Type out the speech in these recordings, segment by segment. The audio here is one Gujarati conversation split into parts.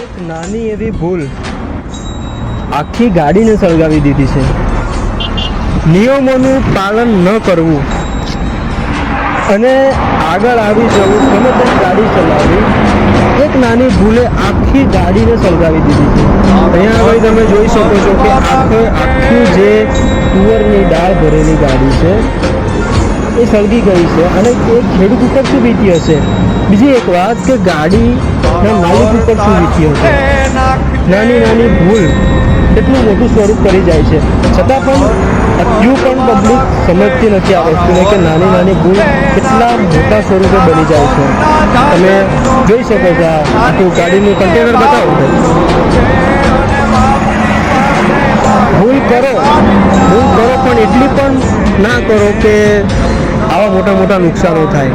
એક નાની એવી ભૂલ આખી ગાડીને સળગાવી દીધી છે. નિયમોનું પાલન ન કરવું અને આગળ આવી જવું ગમે તેમ ગાડી ચલાવવી, એક નાની ભૂલે આખી ગાડીને સળગાવી દીધી છે. અહીંયા આગળ તમે જોઈ શકો છો કે આખે આખી જે તુવરની દાળ ભરેલી ગાડી છે, એ સળગી ગઈ છે અને એ ખેડૂત ઉપર શું વીતી હશે. બીજી એક વાત કે ગાડીના માલિક ઉપર શું વીતી હશે નાની નાની ભૂલ કેટલું મોટું સ્વરૂપ કરી જાય છે. છતાં પણ હજુ પણ પબ્લિક સમજતી નથી આ વસ્તુને કે નાની નાની ભૂલ કેટલા મોટા સ્વરૂપે બની જાય છે. તમે જોઈ શકો છો આ આખું ગાડીનું કન્ટેનર બતાવો. ભૂલ કરો ભૂલ કરો પણ એટલી પણ ના કરો કે આવા મોટા મોટા નુકસાનો થાય.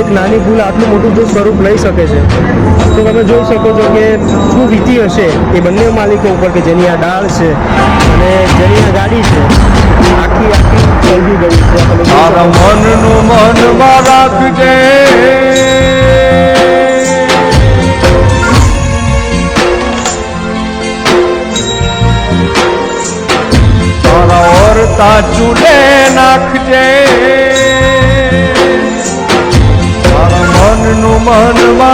એક નાની ભૂલ આટલું મોટું જો સ્વરૂપ લઈ શકે છે. તો તમે જોઈ શકો છો કે શું વીતી હશે એ બંને માલિકો ઉપર કે જેની આ ડાળ છે અને જેની આ ગાડી છે આખી આખી ચલવી ગઈ છે. તારા તારા ઓરતા ચૂલે મનમાં